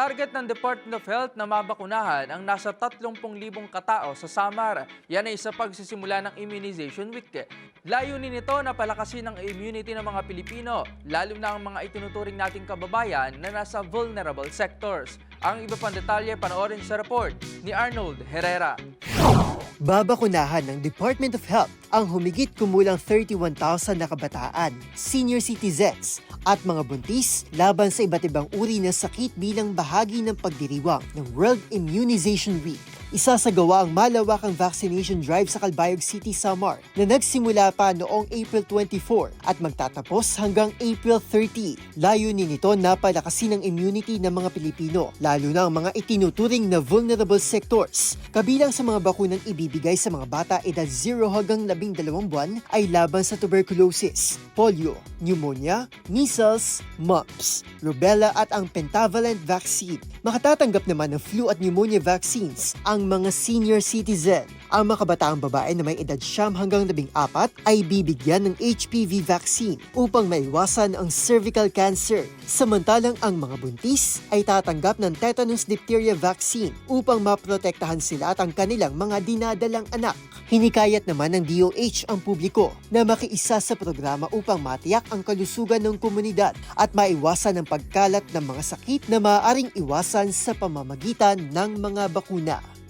Target ng Department of Health na mabakunahan ang nasa 30,000 katao sa Samar. Yan ay sa pagsisimula ng Immunization Week. Layunin nito na palakasin ang immunity ng mga Pilipino, lalo na ang mga itinuturing nating kababayan na nasa vulnerable sectors. Ang iba pang detalye panoorin sa report ni Arnold Herrera. Babakunahan ng Department of Health ang humigit kumulang 31,000 na kabataan, senior citizens at mga buntis laban sa iba't ibang uri ng sakit bilang bahagi ng pagdiriwang ng World Immunization Week. Isa sa gawa ang malawakang vaccination drive sa Calbayog City, Samar na nagsimula pa noong April 24 at magtatapos hanggang April 30. Layunin nito na palakasin ang immunity ng mga Pilipino, lalo na ang mga itinuturing na vulnerable sectors. Kabilang sa mga bakunang ibibigay sa mga bata edad 0 hanggang 12 buwan ay laban sa tuberculosis, polio, pneumonia, measles, mumps, rubella at ang pentavalent vaccine. Makatatanggap naman ng flu at pneumonia vaccines ang mga senior citizen. Ang mga kabataang babae na may edad siyam hanggang 14 ay bibigyan ng HPV vaccine upang maiwasan ang cervical cancer. Samantalang ang mga buntis ay tatanggap ng tetanus diphtheria vaccine upang maprotektahan sila at ang kanilang mga dinadalang anak. Hinikayat naman ng DOH ang publiko na makiisa sa programa upang matiyak ang kalusugan ng komunidad at maiwasan ang pagkalat ng mga sakit na maaaring iwasan sa pamamagitan ng mga bakuna.